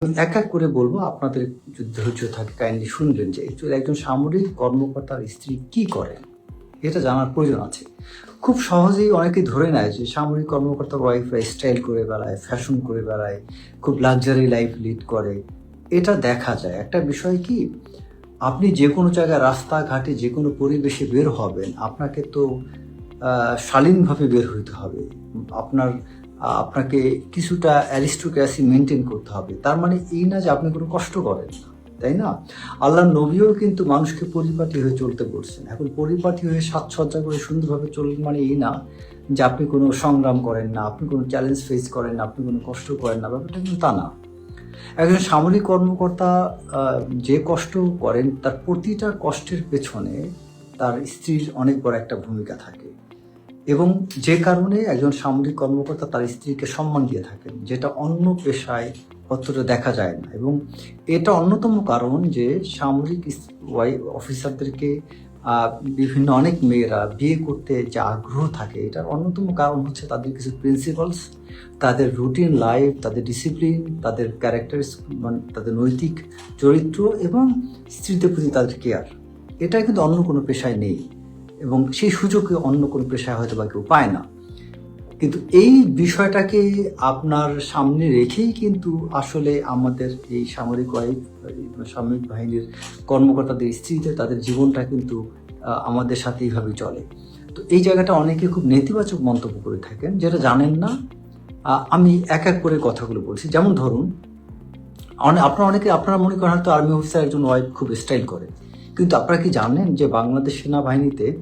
এক এক করে বলব, আপনাদের ধৈর্য থাকে, কাইন্ডলি শুনবেন যে একজন সামরিক কর্মকর্তার স্ত্রী কি করেন, এটা জানার প্রয়োজন আছে। খুব সহজেই অনেকে ধরে নেয় যে সামরিক কর্মকর্তার ওয়াইফরা স্টাইল করে বেড়ায় ফ্যাশন করে বেড়ায়, খুব লাক্সারি লাইফ লিড করে। এটা দেখা যায়। একটা বিষয় কি, আপনি যে কোনো জায়গায় রাস্তাঘাটে যে কোনো পরিবেশে বের হবেন, আপনাকে তো শালীনভাবে বের হইতে হবে। আপনার আপনাকে কিছুটা অ্যারিস্টোক্রেসি মেনটেন করতে হবে। তার মানে এই না যে আপনি কোনো কষ্ট করেন না, তাই না? আল্লাহ নবীও কিন্তু মানুষকে পরিপাটি হয়ে চলতে বলছেন এখন পরিপাটি হয়ে সাজসজ্জা করে সুন্দরভাবে চলবেন মানে এই না যে আপনি কোনো সংগ্রাম করেন না, আপনি কোনো চ্যালেঞ্জ ফেস করেন না, আপনি কোনো কষ্ট করেন না, ব্যাপারটা কিন্তু তা না। একজন সামরিক কর্মকর্তা যে কষ্ট করেন, তার প্রতিটা কষ্টের পেছনে তার স্ত্রীর অনেক বড় একটা ভূমিকা থাকে। এবং যে কারণে একজন সামরিক কর্মকর্তা তার স্ত্রীকে সম্মান দিয়ে থাকেন, যেটা অন্য পেশায় অতটা দেখা যায় না। এবং এটা অন্যতম কারণ যে সামরিক অফিসারদেরকে বিভিন্ন অনেক মেয়েরা বিয়ে করতে যে আগ্রহ থাকে, এটার অন্যতম কারণ হচ্ছে তাদের কিছু প্রিন্সিপালস তাদের রুটিন লাইফ তাদের ডিসিপ্লিন তাদের ক্যারেক্টার মানে তাদের নৈতিক চরিত্র এবং স্ত্রীদের প্রতি তাদের কেয়ার এটা কিন্তু অন্য কোনো পেশায় নেই। এবং সেই সুযোগে অন্য কোনো পেশায় হয়তো বা কেউ পায় না। কিন্তু এই বিষয়টাকে আপনার সামনে রেখেই কিন্তু আসলে আমাদের এই সামরিক ওয়াইফ সামরিক বাহিনীর কর্মকর্তাদের স্ত্রীদের তাদের জীবনটা কিন্তু আমাদের সাথে এইভাবে চলে। তো এই জায়গাটা অনেকে খুব নেতিবাচক মন্তব্য করে থাকেন, যেটা জানেন না। আমি এক এক করে কথাগুলো বলছি। যেমন ধরুন, অনে- আপনারা অনেকে, আপনারা মনে করেন হয়তো আর্মি অফিসার একজন ওয়াইফ খুব স্টাইল করে। কিন্তু আপনারা কি জানেন যে বাংলাদেশ সেনাবাহিনীতে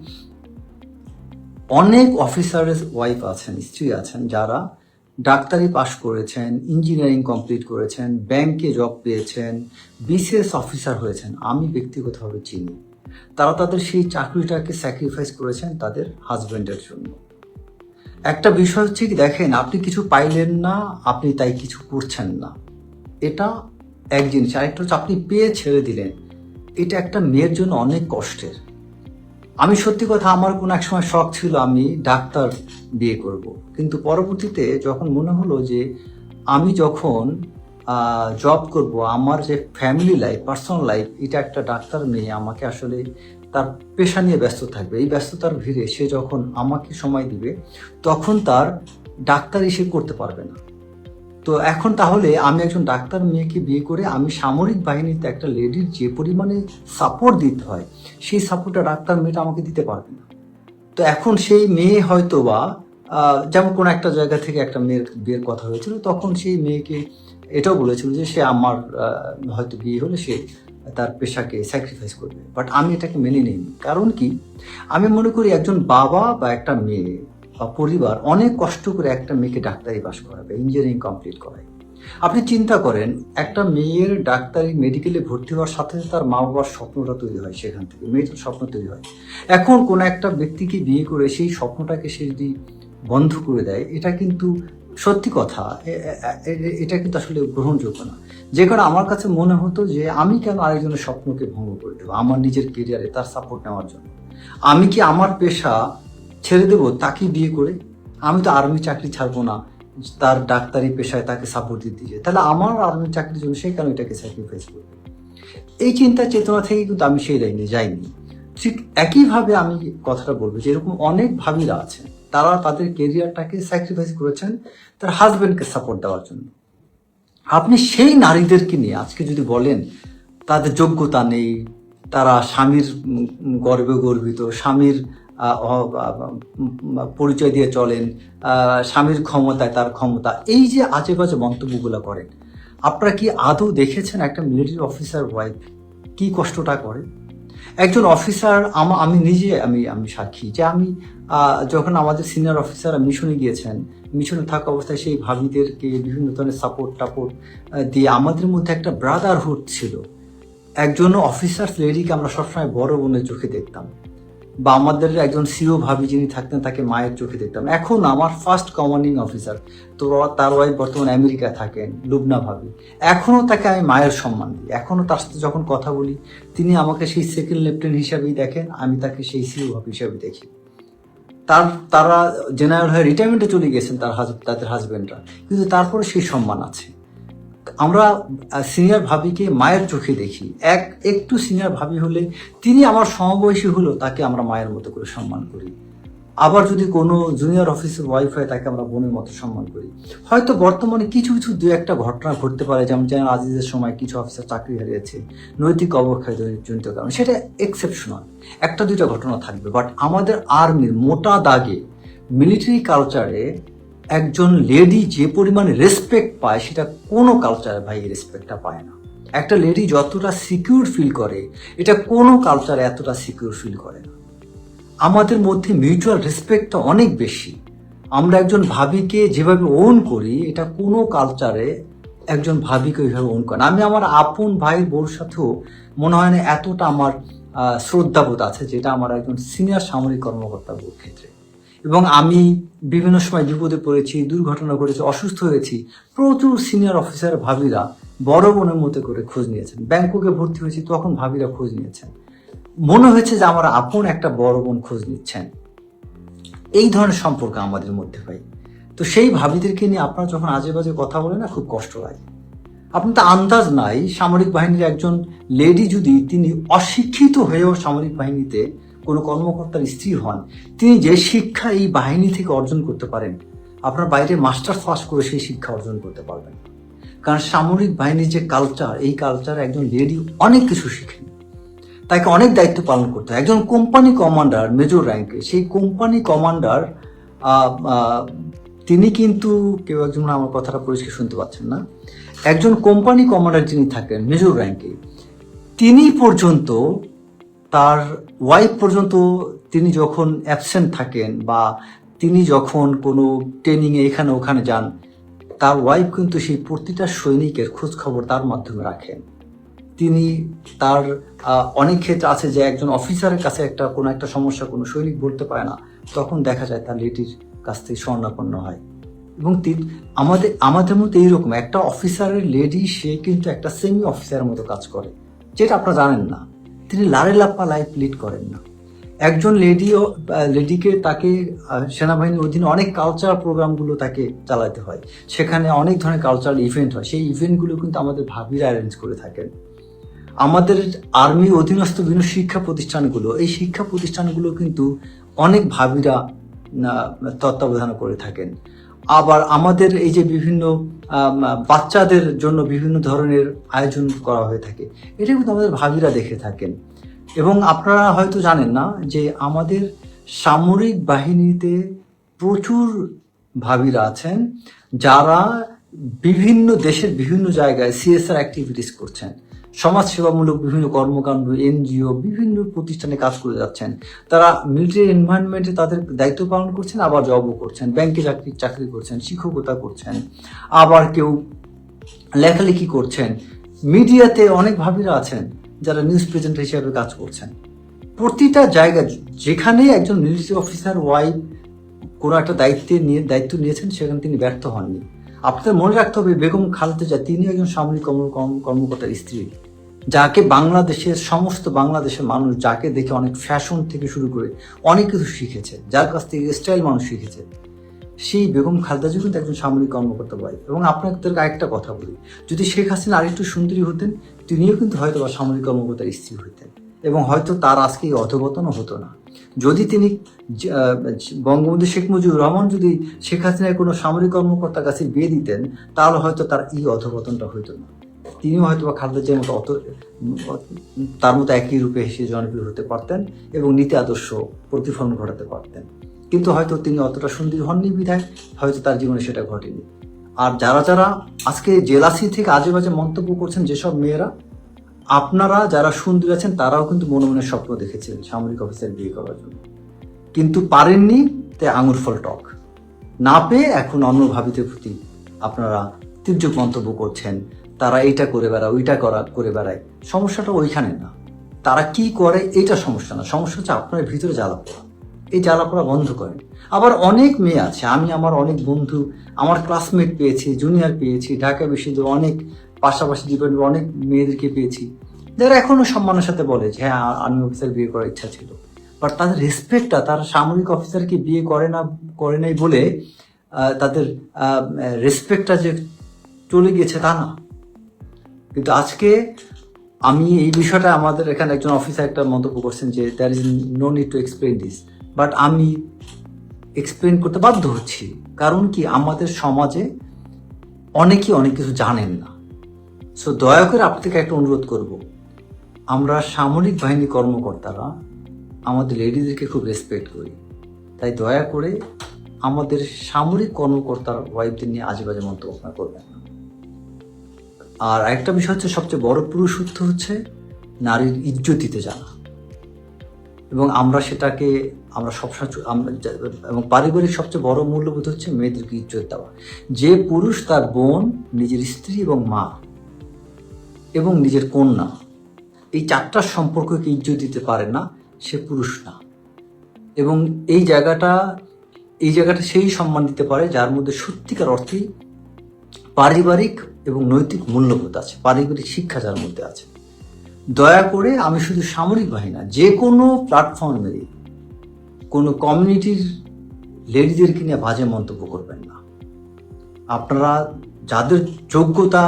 অনেক অফিসারের ওয়াইফ আছেন, স্ত্রী আছেন, যারা ডাক্তারি পাশ করেছেন, ইঞ্জিনিয়ারিং কমপ্লিট করেছেন, ব্যাংকে জব পেয়েছেন, বিসিএস অফিসার হয়েছেন। আমি ব্যক্তিগতভাবে চিনি। তারা তাদের সেই চাকরিটাকে স্যাক্রিফাইস করেছেন তাদের হাজব্যান্ডের জন্য। একটা বিষয় হচ্ছে কি, দেখেন, আপনি কিছু পাইলেন না, আপনি তাই কিছু করছেন না। এটা এক জিনিস। আরেকটা হচ্ছে, আপনি পেয়ে ছেড়ে দিলেন। এটা একটা মেয়ের জন্য অনেক কষ্টের। আমি সত্যি কথা, আমার কোনো এক সময় শখ ছিল আমি ডাক্তার বিয়ে করব। কিন্তু পরবর্তীতে যখন মনে হলো যে আমি যখন জব করব, আমার যে ফ্যামিলি লাইফ পার্সোনাল লাইফ এটা একটা ডাক্তার মেয়ে আমাকে আসলে তার পেশা নিয়ে ব্যস্ত থাকবে। এই ব্যস্ততার ভিড়ে সে যখন আমাকে সময় দিবে, তখন তার ডাক্তার এসে করতে পারবে না। তো এখন তাহলে আমি একজন ডাক্তার মেয়েকে বিয়ে করে আমি সামরিক বাহিনীতে একটা লেডির যে পরিমাণে সাপোর্ট দিতে হয়, সেই সাপোর্টটা ডাক্তার মেয়েটা আমাকে দিতে পারবে না। তো এখন সেই মেয়ে হয়তো বা যেমন কোনো একটা জায়গা থেকে একটা মেয়ের বিয়ের কথা হয়েছিল, তখন সেই মেয়েকে এটাও বলেছিল যে সে আমার হয়তো বিয়ে হলে সে তার পেশাকে স্যাক্রিফাইস করবে। বাট আমি এটাকে মেনে নিইনি। কারণ কি? আমি মনে করি একজন বাবা বা একটা মেয়ে পরিবার অনেক কষ্ট করে একটা মেয়েকে ডাক্তারি পাস করাবে ইঞ্জিনিয়ারিং কমপ্লিট করায় আপনি চিন্তা করেন, একটা মেয়ের ডাক্তারি মেডিকেলে ভর্তি হওয়ার সাথে সাথে তার মা বাবার স্বপ্নটা তৈরি হয় সেখান থেকে মেয়েটার স্বপ্ন তৈরি হয়। এখন কোন একটা ব্যক্তিকে বিয়ে করে সেই স্বপ্নটাকে সে যদি বন্ধ করে দেয়, এটা কিন্তু সত্যি কথা এটা কিন্তু আসলে গ্রহণযোগ্য না। যে কারণে আমার কাছে মনে হতো যে আমি কেন আরেকজনের স্বপ্নকে ভঙ্গ করে দেবো? আমার নিজের কেরিয়ারে তার সাপোর্ট নেওয়ার জন্য। আমি কি আমার পেশা ছেড়ে দেবো তাকে বিয়ে করে। আমি তো আর্মি চাকরি ছাড়বো না। তার ডাক্তারি পেশায় তাকে সাপোর্ট দিতে চাই তাহলে আমার আর্মি চাকরির জন্য সে কেন এটাকে স্যাক্রিফাইস করবে? এই চিন্তা চেতনা থেকে কিন্তু আমি সেই লাইনে যাইনি। ঠিক একইভাবে আমি কথাটা বলব যে এরকম অনেক ভাবিরা আছেন। তারা তাদের কেরিয়ারটাকে স্যাক্রিফাইস করেছেন তার হাজবেন্ডকে সাপোর্ট দেওয়ার জন্য। আপনি সেই নারীদেরকে নিয়ে আজকে যদি বলেন, তাদের যোগ্যতা নেই, তারা স্বামীর গর্বে গর্বিত, স্বামীর পরিচয় দিয়ে চলেন স্বামীর ক্ষমতায় তার ক্ষমতা, এই যে আজে বাজে মন্তব্যগুলো করেন, আপনারা কি আদৌ দেখেছেন একটা মিলিটারি অফিসার ওয়াইফ কি কষ্টটা করে? একজন অফিসার আমা নিজে, আমি আমি সাক্ষী যে আমি যখন আমাদের সিনিয়র অফিসাররা মিশনে গিয়েছেন, মিশনে থাকা অবস্থায় সেই ভাবিদেরকে বিভিন্ন ধরনের সাপোর্ট টাপোর্ট দিয়ে আমাদের মধ্যে একটা ব্রাদারহুড ছিল। একজন অফিসার লেডিকে আমরা সবসময় বড় বোনের চোখে দেখতাম। বা আমাদের একজন সিও ভাবি যিনি থাকতেন, তাকে মায়ের চোখে দেখতাম। এখন আমার ফার্স্ট কমান্ডিং অফিসার তো তার ওয়াইফ বর্তমানে আমেরিকায় থাকেন, লুবনা ভাবি। এখনও তাকে আমি মায়ের সম্মান দিই। এখনও তার সাথে যখন কথা বলি, তিনি আমাকে সেই সেকেন্ড লেফটেন্ট হিসাবেই দেখেন, আমি তাকে সেই সিও ভাবি হিসাবে দেখি। তার, তারা জেনারেল হয়ে রিটায়ারমেন্টে চলে গেছেন তার হাজ তাদের হাজবেন্ডরা কিন্তু তারপরে সেই সম্মান আছে। আমরা সিনিয়র ভাবিকে মায়ের চোখে দেখি। এক, একটু সিনিয়র ভাবি হলে তিনি আমার সমবয়সী হলো তাকে আমরা মায়ের মতো করে সম্মান করি। আবার যদি কোনো জুনিয়র অফিসের ওয়াইফ হয়, তাকে আমরা বোনের মতো সম্মান করি। হয়তো বর্তমানে কিছু কিছু দু একটা ঘটনা ঘটতে পারে, যেমন যেমন আজিজের সময় কিছু অফিসার চাকরি হারিয়েছে, নৈতিক অবক্ষয় জনিত কারণ। সেটা এক্সেপশনাল একটা, দুইটা ঘটনা থাকবে। বাট আমাদের আর্মির মোটা দাগে মিলিটারি কালচারে একজন লেডি যে পরিমাণে রেসপেক্ট পায়, সেটা কোনো কালচারে ভাই রেসপেক্টটা পায় না। একটা লেডি যতটা সিকিউর ফিল করে, এটা কোনো কালচারে এতটা সিকিউর ফিল করে না। আমাদের মধ্যে মিউচুয়াল রেসপেক্টটা অনেক বেশি। আমরা একজন ভাবিকে যেভাবে ওন করি, এটা কোনো কালচারে একজন ভাবিকে ওইভাবে ওন করে না। আমি আমার আপন ভাইয়ের বউর সাথেও মনে হয় না এতটা আমার শ্রদ্ধাবোধ আছে, যেটা আমার একজন সিনিয়র সামরিক কর্মকর্তা বউর ক্ষেত্রে। এবং আমি বিভিন্ন সময় বিপদে পড়েছি, দুর্ঘটনা ঘটেছে, অসুস্থ হয়েছি। প্রচুর সিনিয়র অফিসার ভাবিরা বড় বোনের মতো করে খোঁজ নিয়েছেন। ব্যাংককে ভর্তি হয়েছি, তখন ভাবিরা খোঁজ নিয়েছেন। মনে হয়েছে যে আমার আপন একটা বড় বোন খোঁজ নিচ্ছেন। এই ধরনের সম্পর্ক আমাদের মধ্যে পাই তো সেই ভাবিদেরকে নিয়ে আপনারা যখন আজে বাজে কথা বলে না, খুব কষ্ট লাগে আপনার তো আন্দাজ নাই, সামরিক বাহিনীর একজন লেডি যদি তিনি অশিক্ষিত হয়েও সামরিক বাহিনীতে কোনো কর্মকর্তার স্ত্রী হন, তিনি যে শিক্ষা এই বাহিনী থেকে অর্জন করতে পারেন, আপনার বাইরে মাস্টার্স পাস করে সেই শিক্ষা অর্জন করতে পারবেন। কারণ সামরিক বাহিনীর যে কালচার এই কালচার একজন লেডি অনেক কিছু শিখেন। তাকে অনেক দায়িত্ব পালন করতে হয়। একজন কোম্পানি কমান্ডার মেজর র্যাঙ্কে সেই কোম্পানি কমান্ডার তিনি কিন্তু কেউ একজন আমার কথাটা পরিষ্কার শুনতে পাচ্ছেন না। একজন কোম্পানি কমান্ডার যিনি থাকেন মেজর র্যাঙ্কে তিনি পর্যন্ত তার ওয়াইফ পর্যন্ত তিনি যখন অ্যাবসেন্ট থাকেন বা তিনি যখন কোনো ট্রেনিংয়ে এখানে ওখানে যান, তার ওয়াইফ কিন্তু সেই প্রতিটা সৈনিকের খোঁজ খবর তার মাধ্যমে রাখেন। তিনি তার অনেক ক্ষেত্রে আছে যে একজন অফিসারের কাছে একটা, কোনো একটা সমস্যা কোনো সৈনিক বলতে পারে না, তখন দেখা যায় তার লেডির কাছ থেকে স্বর্ণাপন্ন হয়। এবং আমাদের আমাদের মধ্যে এইরকম, একটা অফিসারের লেডি সে কিন্তু একটা সেমি অফিসারের মতো কাজ করে, যেটা আপনারা জানেন না। তিনি লারে লাপ্পা লাইফ লিড করেন না। একজন লেডিও লেডিকে তাকে সেনাবাহিনীর অধীনে অনেক কালচারাল প্রোগ্রামগুলো তাকে চালাতে হয়। সেখানে অনেক ধরনের কালচারাল ইভেন্ট হয়। সেই ইভেন্টগুলো কিন্তু আমাদের ভাবিরা অ্যারেঞ্জ করে থাকেন। আমাদের আর্মি অধীনস্থ বিভিন্ন শিক্ষা প্রতিষ্ঠানগুলো, এই শিক্ষা প্রতিষ্ঠানগুলো কিন্তু অনেক ভাবিরা তত্ত্বাবধান করে থাকেন। আবার আমাদের এই যে বিভিন্ন বাচ্চাদের জন্য বিভিন্ন ধরনের আয়োজন করা হয়ে থাকে। এটা কিন্তু আমাদের ভাবিরা দেখে থাকেন। এবং আপনারা হয়তো জানেন না যে আমাদের সামরিক বাহিনীতে প্রচুর ভাবিরা আছেন, যারা বিভিন্ন দেশের বিভিন্ন জায়গায় সিএসআর অ্যাক্টিভিটিস করছেন। সমাজ সেবামূলক বিভিন্ন কর্মকাণ্ড, এনজিও, বিভিন্ন প্রতিষ্ঠানে কাজ করে যাচ্ছেন। তারা মিলিটারি এনভায়রনমেন্টে তাদের দায়িত্ব পালন করছেন, আবার জবও করছেন। ব্যাংকে চাকরি চাকরি করছেন, শিক্ষকতা করছেন। আবার কেউ লেখালেখি করছেন। মিডিয়াতে অনেক ভাবিরা আছেন, যারা নিউজ প্রেজেন্ট হিসেবে কাজ করছেন। প্রতিটা জায়গা যেখানে একজন মিলিটারি অফিসার ওয়াইফ কোনো একটা দায়িত্বে নিয়ে, দায়িত্ব নিয়েছেন, সেখানে তিনি ব্যর্থ হননি। আপনাদের মনে রাখতে হবে, বেগম খালেদা জিয়া তিনি একজন সামরিক কর্ম- কর্ম- কর্মকর্তার স্ত্রী। যাকে বাংলাদেশের, সমস্ত বাংলাদেশের মানুষ যাকে দেখে অনেক ফ্যাশন থেকে শুরু করে অনেক কিছু শিখেছে, যার কাছ থেকে স্টাইল মানুষ শিখেছে, সেই বেগম খালেদা জিয়া কিন্তু একজন সামরিক কর্মকর্তা বয় এবং আপনাদেরকে আরেকটা কথা বলি, যদি শেখ হাসিনা আরেকটু সুন্দরী হতেন, তিনিও কিন্তু হয়তো বা সামরিক কর্মকর্তার স্ত্রী হইতেন এবং হয়তো তার আজকে এই হতো না। যদি তিনি বঙ্গবন্ধু শেখ মুজিবুর রহমান যদি শেখ হাসিনার কোনো সামরিক কর্মকর্তার কাছে বিয়ে দিতেন, তাহলে হয়তো তার এই অধপতনটা হইতো না। তিনিও হয়তো বা খালেদা জিয়ার মতো অত তার মতো একই রূপে হেসে জনপ্রিয় হতে পারতেন এবং নীতি আদর্শ প্রতিফলন ঘটাতে পারতেন। কিন্তু হয়তো তিনি অতটা সুন্দর হননি বিধায়, হয়তো তার জীবনে সেটা ঘটেনি। আর যারা যারা আজকে জেলাসি থেকে আজে বাজে মন্তব্য করছেন যেসব মেয়েরা, আপনারা যারা সুন্দর আছেন, তারাও কিন্তু মনে মনে স্বপ্ন দেখেছিলেন সামরিক অফিসার বিয়ে করার জন্য। কিন্তু পারেননি তাই আঙুর ফল টক। না পেয়ে এখন অন্য ভাবিদের প্রতি আপনারা তীর্যক মন্তব্য করছেন তারা এইটা করে বেড়ায়, ওইটা করা, করে বেড়ায়। সমস্যাটা ওইখানে না। তারা কি করে এটা সমস্যা না। সমস্যা হচ্ছে আপনার ভিতরে জ্বালা পোড়া এই জ্বালা পোড়া বন্ধ করেন। আবার অনেক মেয়ে আছে, আমি আমার অনেক বন্ধু, আমার ক্লাসমেট পেয়েছি জুনিয়র পেয়েছি, ঢাকা বিশ্ববিদ্যালয়ে অনেক পাশাপাশি ডিপার্টমেন্ট অনেক মেয়েদেরকে পেয়েছি। যারা এখনও সম্মানের সাথে বলে যে হ্যাঁ আর্মি অফিসার বিয়ে করার ইচ্ছা ছিল। বাট তাদের রেসপেক্টটা তারা সামরিক অফিসারকে বিয়ে করে না, করে নাই বলে তাদের রেসপেক্টটা যে চলে গিয়েছে তা না। কিন্তু আজকে আমি এই বিষয়টা আমাদের এখানে একজন অফিসার একটা মন্তব্য করছেন যে there is no need to explain this but আমি এক্সপ্লেন করতে বাধ্য হচ্ছি। কারণ কি আমাদের সমাজে অনেকেই অনেক কিছু জানেন না। সো দয়া করে আপনাকে একটা অনুরোধ করব। আমরা সামরিক বাহিনী কর্মকর্তারা আমাদের লেডিদেরকে খুব রেসপেক্ট করি। তাই দয়া করে আমাদের সামরিক কর্মকর্তার ওয়াইফদের নিয়ে আজেবাজে মন্তব্য করবেন না। আর একটা বিষয় হচ্ছে, সবচেয়ে বড় পুরুষত্ব হচ্ছে নারীর ইজ্জত দিতে জানা। এবং আমরা সেটাকে, আমরা সবসময় আমরা এবং পারিবারিক সবচেয়ে বড় মূল্যবোধ হচ্ছে মেয়েদেরকে ইজ্জত দেওয়া। যে পুরুষ তার বোন, নিজের স্ত্রী এবং মা এবং নিজের কন্যা, এই চারটার সম্পর্ককে ইজ্জত দিতে পারে না, সে পুরুষ না। এবং এই জায়গাটা এই জায়গাটা সেই সম্মান দিতে পারে, যার মধ্যে সত্যিকার অর্থেই পারিবারিক এবং নৈতিক মূল্যবোধ আছে, পারিবারিক শিক্ষা যার মধ্যে আছে। দয়া করে আমি শুধু সামরিক বাহিনী না, যে কোনো প্ল্যাটফর্মে কোনো কমিউনিটির লেডিদেরকে নিয়ে বাজে মন্তব্য করবেন না। আপনারা যাদের যোগ্যতা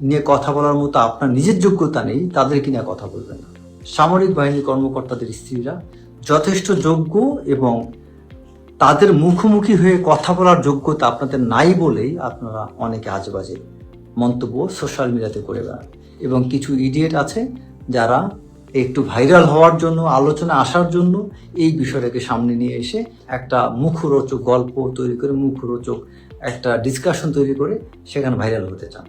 নিয়ে কথা বলার মতো, আপনার নিজের যোগ্যতা নেই, তাদেরকে নিয়ে কথা বলবেন না। সামরিক বাহিনীর কর্মকর্তাদের স্ত্রীরা যথেষ্ট যোগ্য এবং তাদের মুখোমুখি হয়ে কথা বলার যোগ্যতা আপনাদের নাই বলেই আপনারা অনেকে আজেবাজে মন্তব্য সোশ্যাল মিডিয়াতে করে বেড়ান। এবং কিছু ইডিয়েট আছে যারা একটু ভাইরাল হওয়ার জন্য, আলোচনা আসার জন্য এই বিষয়টাকে সামনে নিয়ে এসে একটা মুখরোচক গল্প তৈরি করে, মুখরোচক একটা ডিসকাশন তৈরি করে সেখানে ভাইরাল হতে চান।